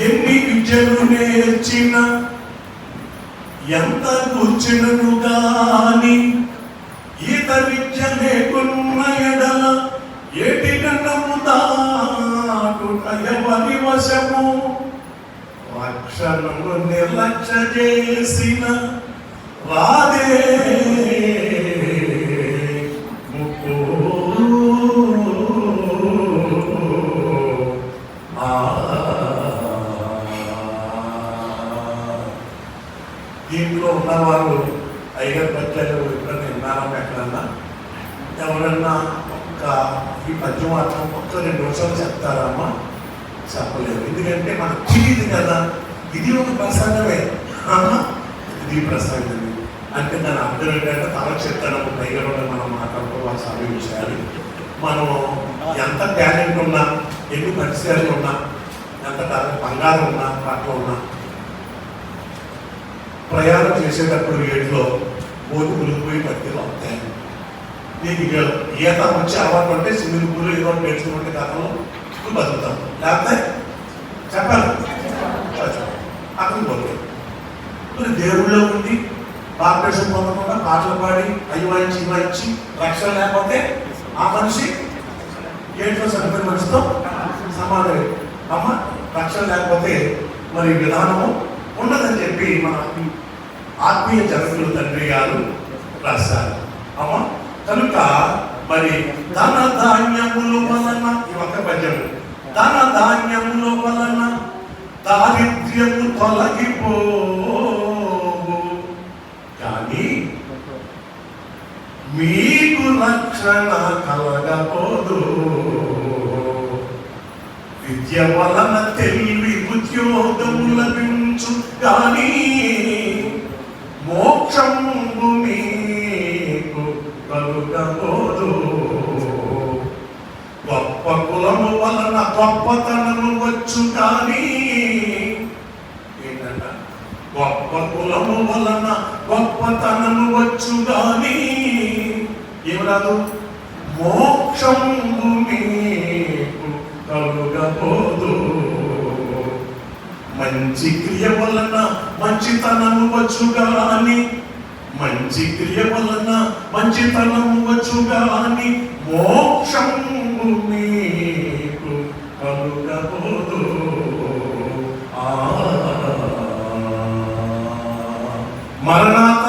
ఎన్ని విద్యలు నేర్చిన ఎంత కూర్చునను కాని ఈత విద్య లేకున్న ఎడల ఏటి గండము దాటుట ఎవరి వశము? రక్షణను నిర్లక్ష్య చేసిన రాదే దీంట్లో ఉన్నవారు అయ్యర్ పద్యాలు ఎప్పుడైనా విన్నారా ఎక్కడన్నా ఎవరన్నా ఒక్క ఈ పద్యం మాత్రం ఒక్క రెండు నిమిషాలు చెప్తారమ్మా? చెప్పలేదు. ఎందుకంటే మనకు తెలియదు కదా. ఇది ఒక ప్రసంగమే. ఇది ప్రసంగం అంటే దాని అర్థం ఏంటంటే తల చెప్తాను పైగా మనం మాట్లాడుకోవాలి అవి విషయాలు. మనం ఎంత టాలెంట్ ఉన్నా ఎన్ని పరిచయాలు ఉన్నా ఎంత బంగారం ఉన్నా పట్ల ఉన్నా ప్రయాణం చేసేటప్పుడు ఏడులో బోటు మునిగిపోయి పత్తిలో వస్తాయి. నీకు ఇక ఈత వచ్చే అలవాటు అంటే స్విమ్మింగ్ పూల్ ఏదో ఒకటి కాలంలో కథలో బతుకుతాం. లేకపోతే చెప్పాలి. అక్కడికి పోతాయి మరి దేవుళ్ళో ఉండి భారతదేశం పొందకుండా పాటలు పాడి అయ్యి వాయించి ఇవి వాయించి రక్షణ లేకపోతే ఆ మనిషి ఏంటో సరిపోయిన మనిషితో సమాధానం అమ్మ రక్షణ లేకపోతే మరి విధానము ఉండదని చెప్పి మన ఆత్మీయ జగతులు తండ్రి గారు రాశారు. అమ్మ కనుక మరి ధన ధాన్యములు వలన ఈ ఒక్క పద్యము. ధన ధాన్యములు వలన దారిద్ర్యము తొలగిపో కానీ మీకు రక్షణ కలగపోదు విద్య వలన తెలివి ఉద్యోగము లభించు కానీ మోక్షంబు మీకు కలుగబోదు గొప్ప కులము వలన గొప్పతనము వచ్చు కానీ ఏంటంట? గొప్ప కులము వలన గొప్పతనము వచ్చు కానీ ఏం రాదు మీ మంచి క్రియ వలన మంచితనము వచ్చు గాని మంచి క్రియ వలన మంచితనము వచ్చు గాని మోక్షము మీకు కలుగబోదు. ఆ. మరణాత